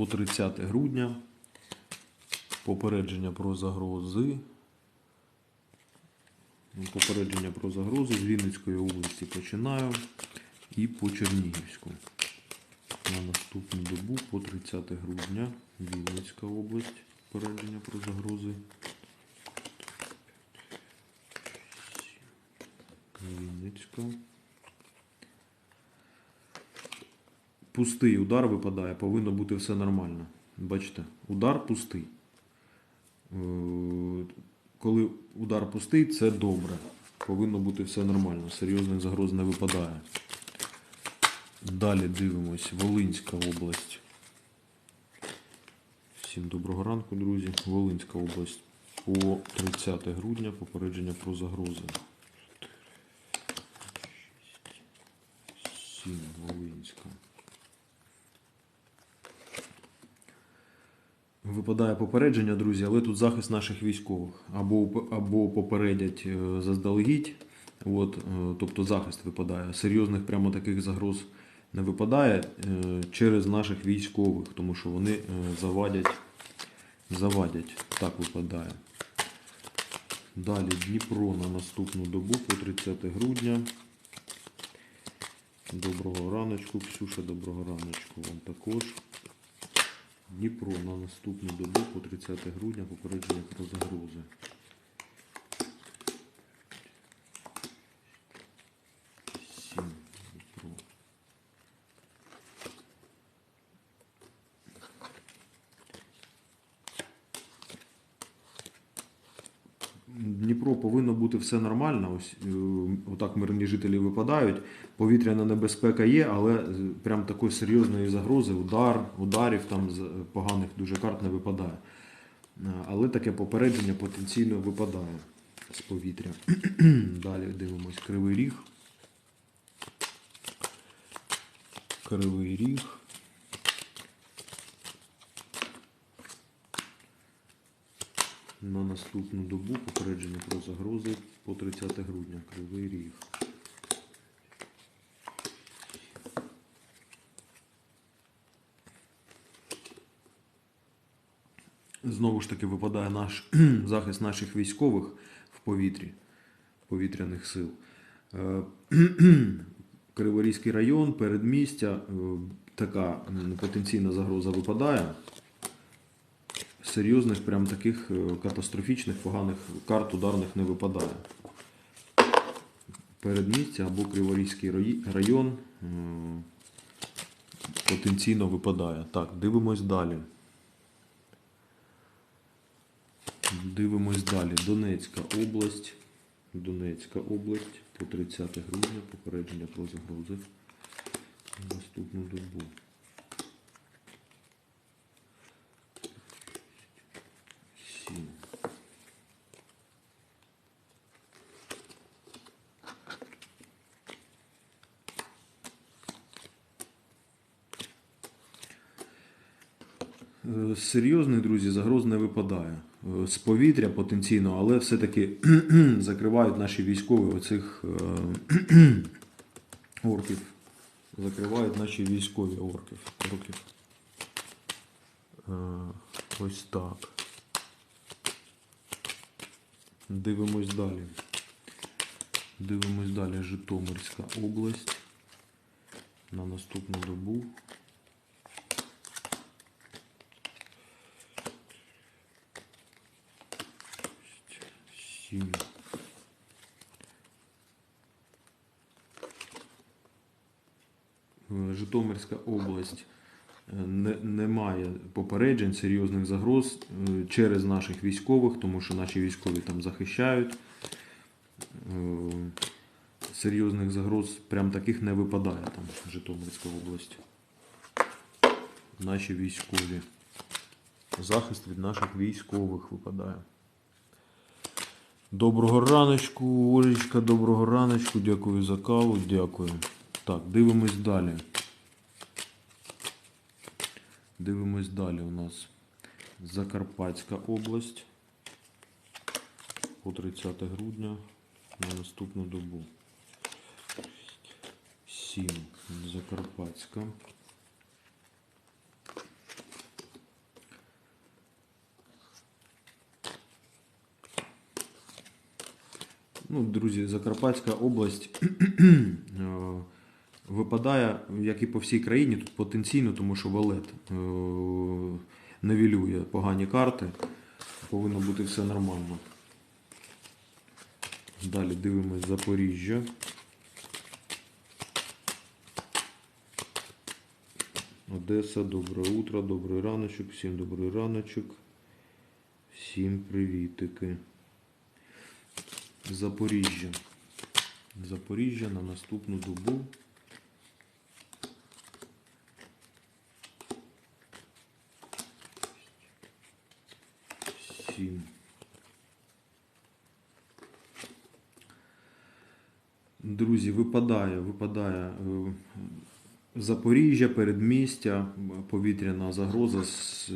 по 30 грудня. Попередження про загрози. Ну, Попередження про загрози з Вінницької області починаю і по Чернігівську. На наступну добу по 30 грудня Вінницька область. Попередження про загрози. Вінницька. Пустий удар випадає, повинно бути все нормально. Бачите, удар пустий. Е, Коли удар пустий, це добре. Повинно бути все нормально. Серйозних загроз не випадає. Далі дивимось. Волинська область. Всім доброго ранку, друзі. Волинська область. По 30 грудня попередження про загрози. 7 Волинська. Випадає попередження, друзі, але тут захист наших військових. Або, або попередять е, заздалегідь, от, е, тобто захист випадає. Серйозних прямо таких загроз не випадає е, через наших військових, тому що вони завадять, завадять. Так випадає. Далі Дніпро на наступну добу по 30 грудня. Доброго раночку, Ксюша, доброго раночку вам також. Дніпро на наступну добу по 30 грудня попередження про загрози. Сім Дніпро. Дніпро повинно бути все нормально. Ось е, отак мирні жителі випадають. Повітряна небезпека є, але е, прям такої серйозної загрози, удар, ударів там з поганих дуже карт не випадає. Е, Але таке попередження потенційно випадає з повітря. Далі дивимось кривий ріг. Кривий ріг. На наступну добу попередження про загрози по 30 грудня. Кривий ріг. Знову ж таки випадає наш захист наших військових в повітрі, повітряних сил. Е, Криворізький район, передмістя, е, така потенційна загроза випадає. Серйозних, прям таких е, катастрофічних, поганих карт ударних не випадає. Передмістя або Криворізький район е, потенційно випадає. Так, дивимось далі. Дивимось далі. Донецька область. Донецька область по 30 грудня. Попередження про загрози. Наступну добу. Сім. Е, Серйозних, друзі, загроз не випадає. Е, З повітря потенційно, але все-таки закривають наші військові оцих е, орків. Закривають наші військові орків. орків. Е, Ось так. Дивимось далі. Дивимось далі. Житомирська область. На наступну добу. Сім. Е, Житомирська область е, не, немає попереджень серйозних загроз е, через наших військових, тому що наші військові там захищають. Е, Серйозних загроз прям таких не випадає там Житомирська область. Наші військові. Захист від наших військових випадає. Доброго раночку, Олечка, доброго раночку. Дякую за каву, дякую. Так, дивимось далі. Дивимось далі у нас Закарпатська область по 30 грудня на наступну добу. 7. Закарпатська. Ну, друзі, Закарпатська область е, випадає, як і по всій країні, тут потенційно, тому що валет е, невілює погані карти. Повинно бути все нормально. Далі дивимось Запоріжжя. Одеса, доброе утро, добрий раночок, всім добрий раночок. Всім привітики. Запоріжжя. Запоріжжя на наступну добу. Сім. Друзі, випадає, випадає е, Запоріжжя, передмістя, повітряна загроза з,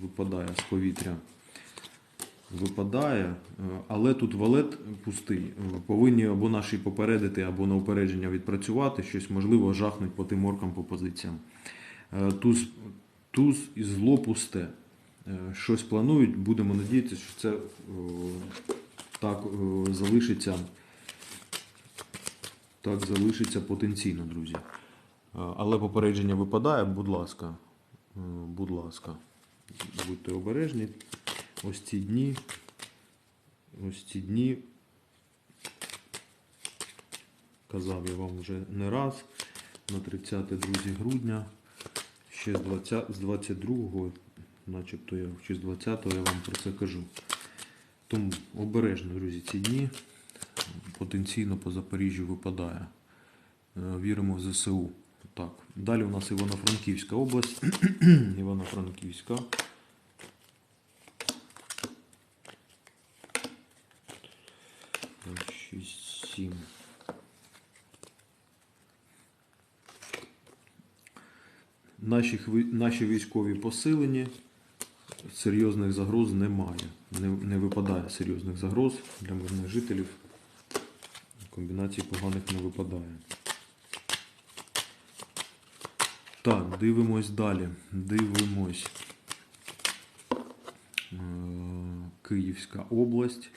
випадає з повітря. Випадає, е, але тут валет пустий. Е, Повинні або наші попередити, або на упередження відпрацювати, щось можливо жахнуть по тим оркам по позиціям. Е, Туз, туз і зло пусте. Щось планують, будемо надіятися, що це так залишиться. Так залишиться потенційно, друзі. Але попередження випадає, будь ласка. Будь ласка, будьте обережні. Ось ці дні. Ось ці дні. Казав я вам вже не раз. На 30 друзі грудня. Ще з 20, з 22-го, начебто я чи з 20-го я вам про це кажу. Тому обережно, друзі, ці дні потенційно по Запоріжжю випадає. Е, Віримо в ЗСУ. Так. Далі у нас Івано-Франківська область. Івано-Франківська. Так, 6, 7. Наші, наші військові посилені. Серйозних загроз немає. Не, не випадає серйозних загроз для мирних жителів. Комбінацій поганих не випадає. Так, дивимось далі. Дивимось. Е, Київська область.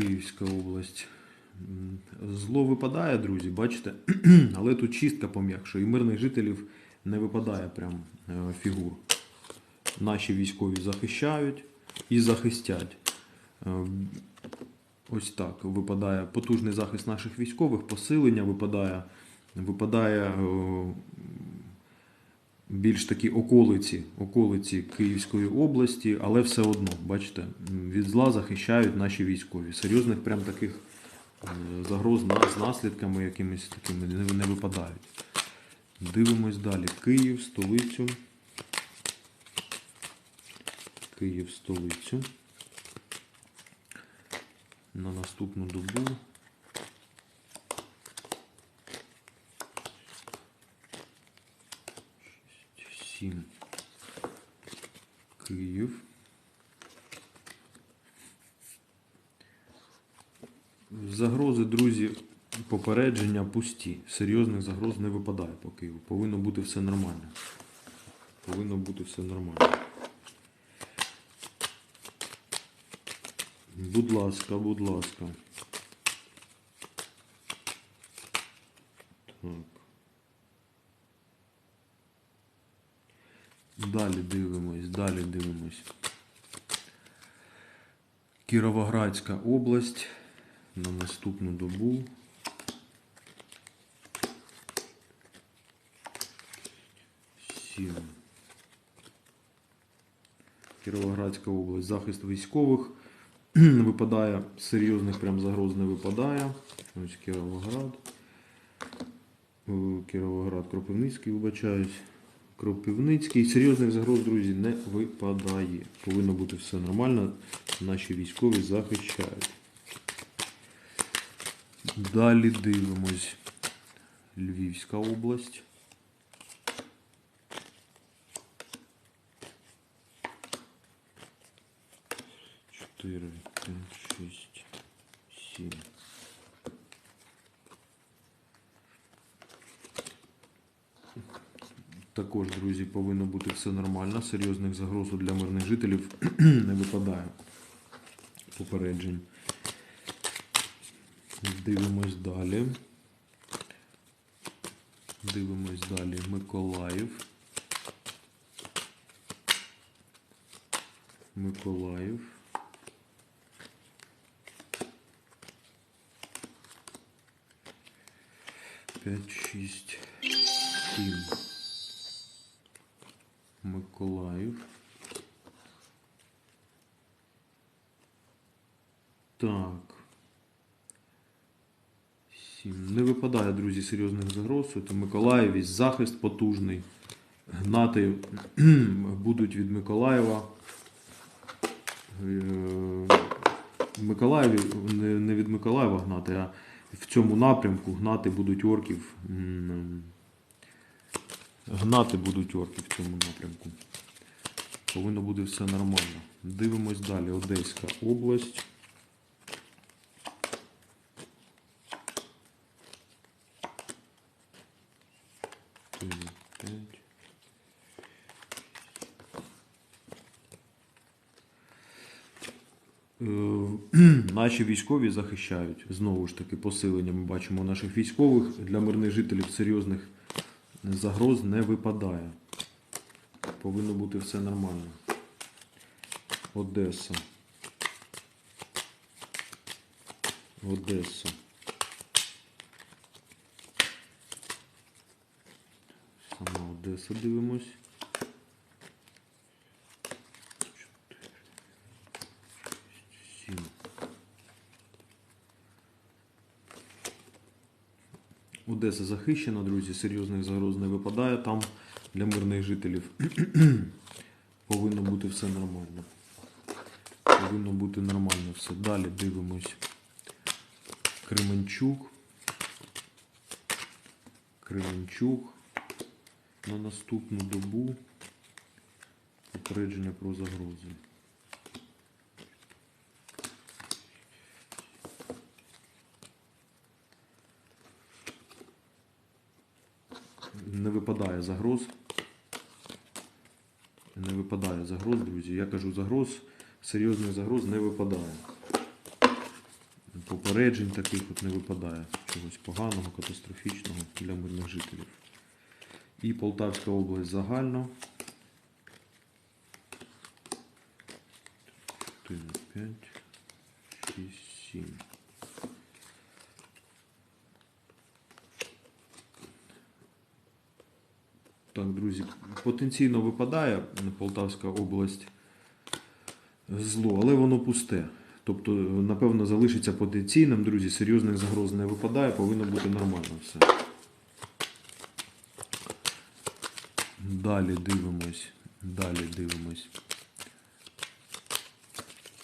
Київська область. Зло випадає, друзі, бачите? Але тут чистка пом'якшує. І мирних жителів не випадає прям е, фігур. Наші військові захищають і захистять. Е, Ось так випадає потужний захист наших військових, посилення випадає, випадає е, більш такі околиці, околиці Київської області, але все одно, бачите, від зла захищають наші військові. Серйозних прям таких е, загроз з наслідками якимись такими не, не випадають. Дивимось далі. Київ, столицю. Київ, столицю. На наступну добу. Сім. Київ. Загрози, друзі, попередження пусті. Серйозних загроз не випадає по Києву. Повинно бути все нормально. Повинно бути все нормально. Будь ласка, будь ласка. Так. Далі дивимось, далі дивимось. Кіровоградська область на наступну добу. Сім. Кіровоградська область. Захист військових. Випадає, серйозних прям загроз не випадає. Ось Кіровоград. Кіровоград, Кропивницький, вибачаюсь. Кропивницький. Серйозних загроз, друзі, не випадає. Повинно бути все нормально. Наші військові захищають. Далі дивимось. Львівська область. Чотири, п'ять, шість, сім. Також, друзі, повинно бути все нормально. Серйозних загроз для мирних жителів не випадає. Попереджень. Дивимось далі. Дивимось далі. Миколаїв. Миколаїв. П'ять, шість, сім. Миколаїв. Так. Сім. Не випадає, друзі, серйозних загроз. Це Миколаєві захист потужний. Гнати будуть від Миколаєва. Е, Миколаєві не від Миколаєва гнати, а в цьому напрямку гнати будуть орків. Гнати будуть орків в цьому напрямку. Повинно бути все нормально. Дивимось далі. Одеська область. Е, Наші військові захищають. Знову ж таки, посилення ми бачимо наших військових. Для мирних жителів серйозних загроз не випадає. Повинно бути все нормально. Одеса. Одеса. Сама Одеса дивимось. Сім. Одеса захищена, друзі, серйозних загроз не випадає там для мирних жителів. Повинно бути все нормально. Повинно бути нормально все. Далі дивимось. Кременчук. Кременчук. На наступну добу. Попередження про загрози. Не випадає загроз. Не випадає загроз, друзі. Я кажу загроз, серйозних загроз не випадає. Попереджень таких от не випадає. Чогось поганого, катастрофічного для мирних жителів. І Полтавська область загально. 4, 5, 6, 7. Так, друзі, потенційно випадає Полтавська область зло, але воно пусте. Тобто, напевно, залишиться потенційним, друзі, серйозних загроз не випадає, повинно бути нормально все. Далі дивимось. Далі дивимось.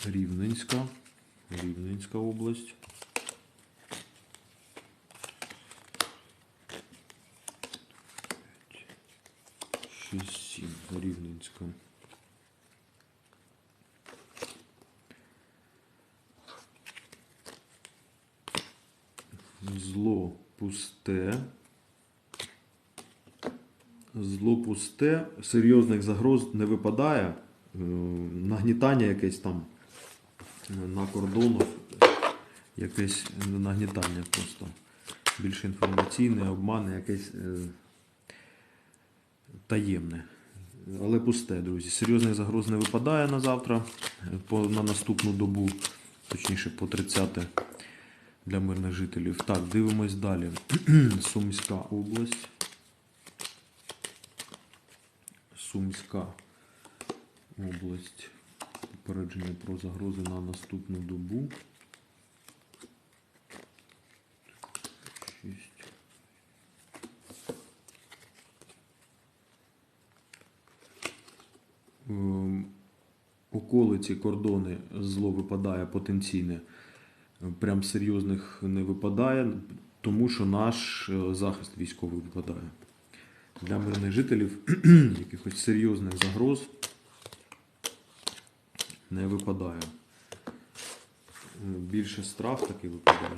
Рівненська. Рівненська область. Шість, сім. Рівненська. Зло пусте. Зло пусте, серйозних загроз не випадає. Е, Нагнітання якесь там е, на кордонах, якесь нагнітання просто. Більше інформаційне, обмане, якесь е, таємне. Але пусте, друзі. Серйозних загроз не випадає на завтра, на наступну добу, точніше по 30 для мирних жителів. Так, дивимось далі. Сумська область. Сумська область. Попередження про загрози на наступну добу. Шість. Ем, Околиці, кордони зло випадає потенційне. Прям серйозних не випадає, тому що наш е, захист військовий випадає. Для мирних жителів якихось серйозних загроз не випадає. Е, Більше страх такий випадає,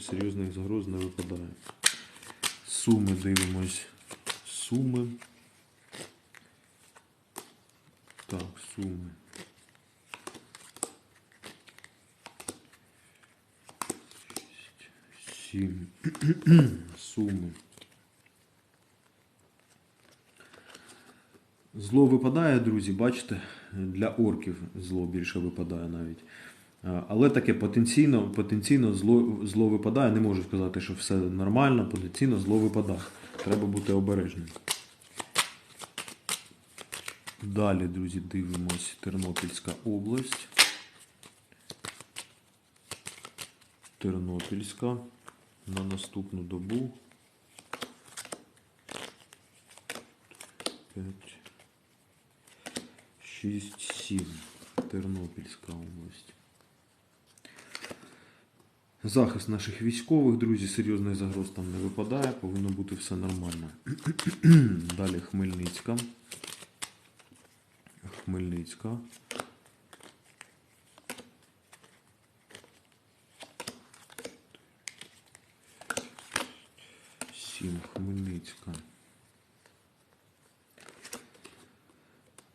серйозних загроз не випадає. Суми дивимось. Суми. Суми. Сім. Суми. Зло випадає, друзі, бачите, для орків зло більше випадає навіть. Але таке потенційно, потенційно зло, зло випадає. Не можу сказати, що все нормально, потенційно зло випадає. Треба бути обережним. Далі, друзі, дивимось Тернопільська область. Тернопільська на наступну добу. 5, 6, 7. Тернопільська область. Захист наших військових, друзі, серйозних загроз там не випадає, повинно бути все нормально. Далі Хмельницька. Хмельницька. Сім Хмельницька.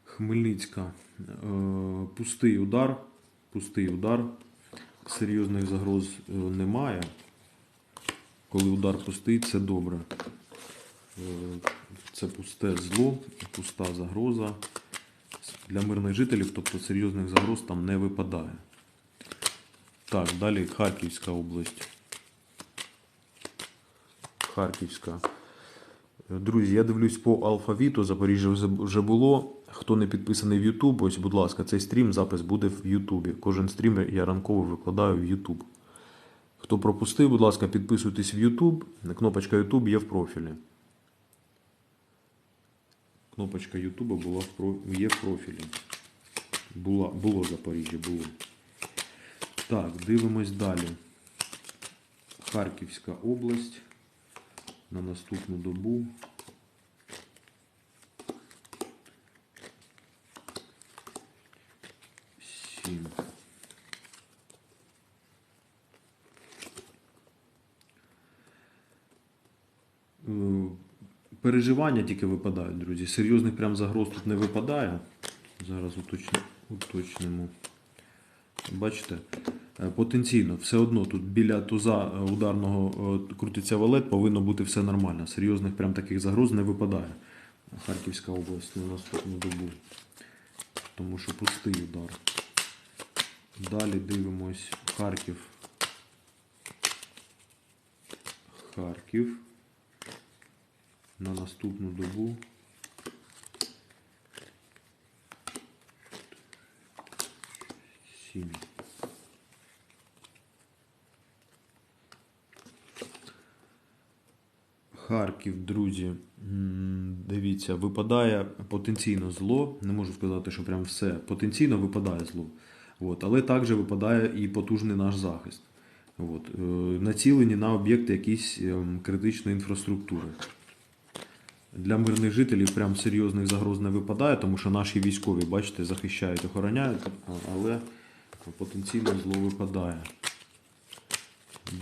Хмельницька. Е, Пустий удар. Пустий удар. Серйозних загроз е, немає. Коли удар пустий, це добре. Е, Це пусте зло, пуста загроза. Для мирних жителів, тобто серйозних загроз там не випадає. Так, далі Харківська область. Харківська. Друзі, я дивлюсь по алфавіту. Запоріжжя вже- було. Хто не підписаний в YouTube, ось, будь ласка, цей стрім, запис буде в YouTube. Кожен стрім я ранково викладаю в YouTube. Хто пропустив, будь ласка, підписуйтесь в YouTube. Кнопочка YouTube є в профілі. Кнопочка Ютуба була в є профілі. Була, було Запоріжжя, було. Так, дивимось далі. Харківська область на наступну добу. Сім. Е, Переживання тільки випадають, друзі. Серйозних прям загроз тут не випадає. Зараз уточнимо. Бачите, Е, потенційно, все одно тут біля туза е, ударного е, крутиться валет, повинно бути все нормально. Серйозних прям таких загроз не випадає. Харківська область на наступну добу. Тому що пустий удар. Далі дивимось Харків. Харків. На наступну добу. Сім. Харків, друзі, дивіться, випадає потенційно зло. Не можу сказати, що прям все. Потенційно випадає зло. От. Але також випадає і потужний наш захист. От. Е, Націлені на об'єкти якісь ем, критичної інфраструктури. Для мирних жителів прям серйозних загроз не випадає, тому що наші військові, бачите, захищають, охороняють, але потенційно зло випадає.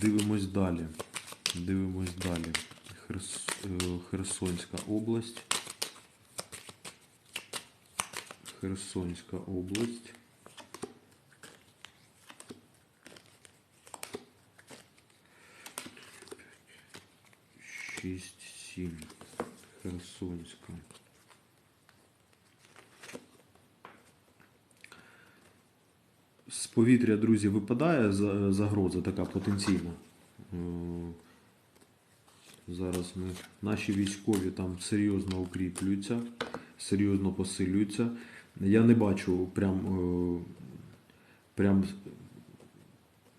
Дивимось далі. Дивимось далі. Херс... е, Херсонська область. Херсонська область. Шість, сім. Херсонська. З повітря, друзі, випадає загроза така потенційна. Е, Зараз ми, наші військові там серйозно укріплюються, серйозно посилюються. Я не бачу прям, е, прям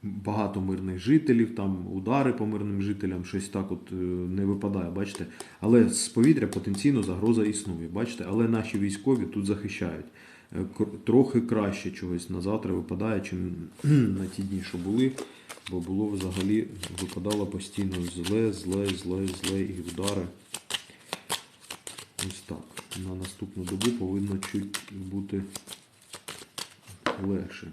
багато мирних жителів, там удари по мирним жителям, щось так от е, не випадає, бачите. Але з повітря потенційно загроза існує, бачите. Але наші військові тут захищають. Е, Трохи краще чогось на завтра випадає, чим на ті дні, що були. Бо було взагалі випадало постійно зле, зле, зле, зле і удари. Ось так. На наступну добу повинно чуть бути легше.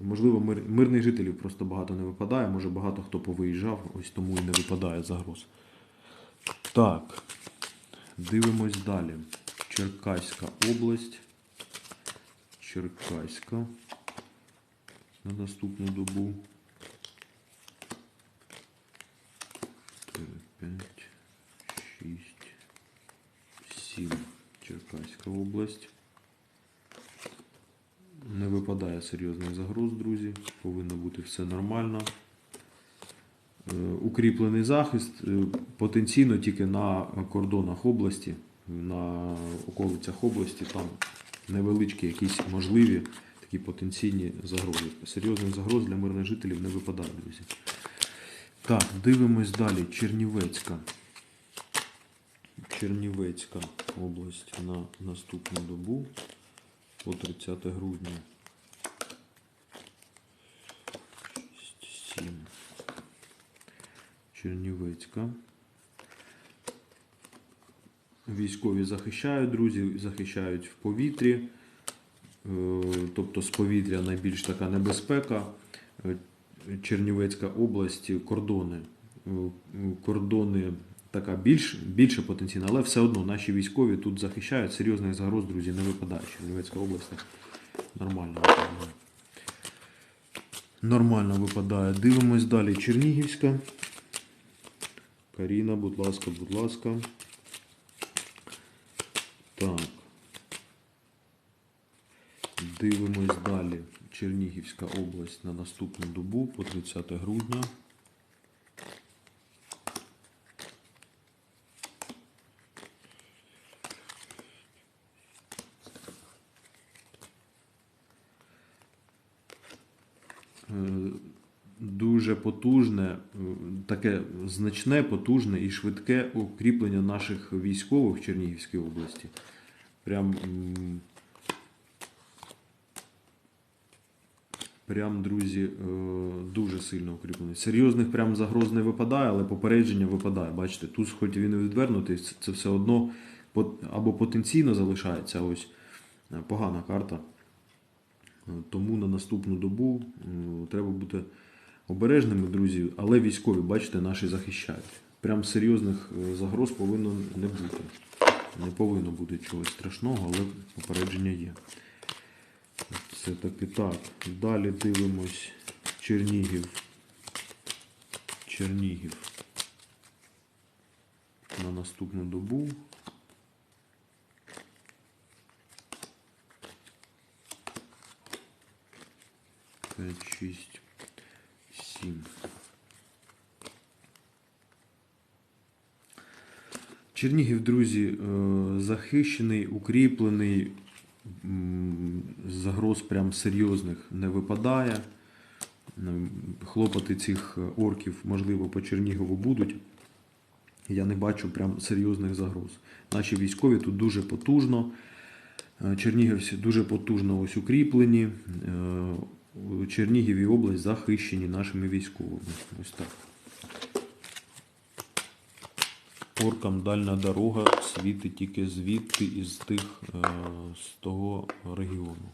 Можливо, мир, мирних жителів просто багато не випадає, може багато хто повиїжджав, ось тому і не випадає загроз. Так, дивимось далі. Черкаська область. Черкаська на наступну добу. 4, 5, 6, 7. Черкаська область. Не випадає серйозних загроз, друзі. Повинно бути все нормально. Е, Укріплений захист е, потенційно тільки на кордонах області, на околицях області, там невеличкі якісь можливі такі потенційні загрози. Серйозних загроз для мирних жителів не випадає, друзі. Так, дивимось далі. Чернівецька. Чернівецька область на наступну добу по 30 грудня. 7. Чернівецька. Військові захищають, друзі, захищають в повітрі. Е, Тобто з повітря найбільш така небезпека. Е, Чернівецька область, кордони. Е, Кордони така більш, більше потенційна, але все одно наші військові тут захищають. Серйозних загроз, друзі, не випадає. Чернівецька область так нормально випадає. Нормально випадає. Дивимось далі. Чернігівська. Каріна, будь ласка, будь ласка. Так. Дивимось далі. Чернігівська область на наступну добу по 30 грудня. Е, Дуже потужне, е, таке значне, потужне і швидке укріплення наших військових в Чернігівській області. Прям, прям друзі, е, дуже сильно укріплений. Серйозних прям загроз не випадає, але попередження випадає. Бачите, тут, хоч він і відвернутий, це- все одно або потенційно залишається ось е, погана карта. Тому на наступну добу треба бути обережними, друзі, але військові, бачите, наші захищають. Прям серйозних е, загроз повинно не бути. Не повинно бути чогось страшного, але попередження є. Це таки так. Далі дивимось Чернігів. Чернігів. На наступну добу. П'ять, шість, сім. Чернігів, друзі, е, захищений, укріплений, загроз прям серйозних не випадає. М, Хлопоти цих орків, можливо, по Чернігову будуть. Я не бачу прям серйозних загроз. Наші військові тут дуже потужно. Е, Чернігівці дуже потужно ось укріплені. Чернігів і область захищені нашими військовими. Ось так. Оркам дальня дорога світить тільки звідти із тих е, з того регіону.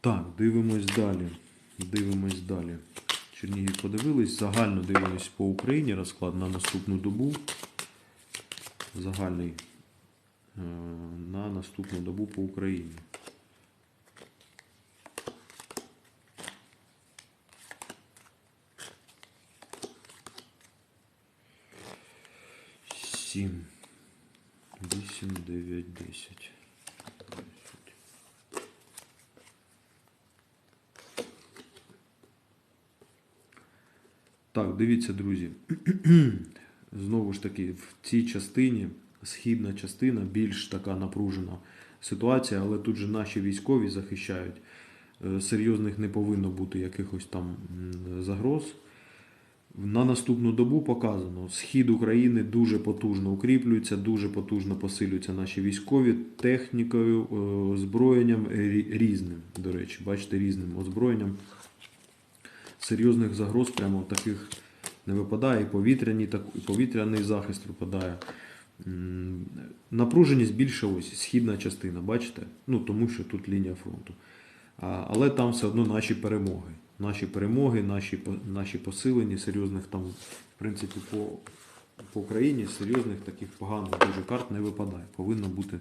Так, дивимось далі. Дивимось далі. Чернігів подивились. Загально дивимось по Україні. Розклад на наступну добу. Загальний е, на наступну добу по Україні. Сім, вісім, дев'ять, десять. Десять. Так, дивіться, друзі. Знову ж таки, в цій частині, східна частина, більш така напружена ситуація, але тут же наші військові захищають. Е, Серйозних не повинно бути якихось там загроз. На наступну добу показано, схід України дуже потужно укріплюється, дуже потужно посилюються наші військові технікою, е, озброєнням різним. До речі, бачите, різним озброєнням. Серйозних загроз прямо таких не випадає. І повітряні, так, і повітряний захист випадає. Напруженість більше ось східна частина, бачите? Ну тому що тут лінія фронту. Але там все одно наші перемоги. Наші перемоги, наші, наші посилені, серйозних там, в принципі, по, по Україні серйозних таких поганих дуже карт не випадає. Повинно бути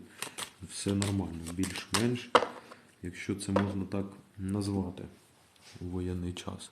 все нормально, більш-менш. якщо це можна так назвати у воєнний час.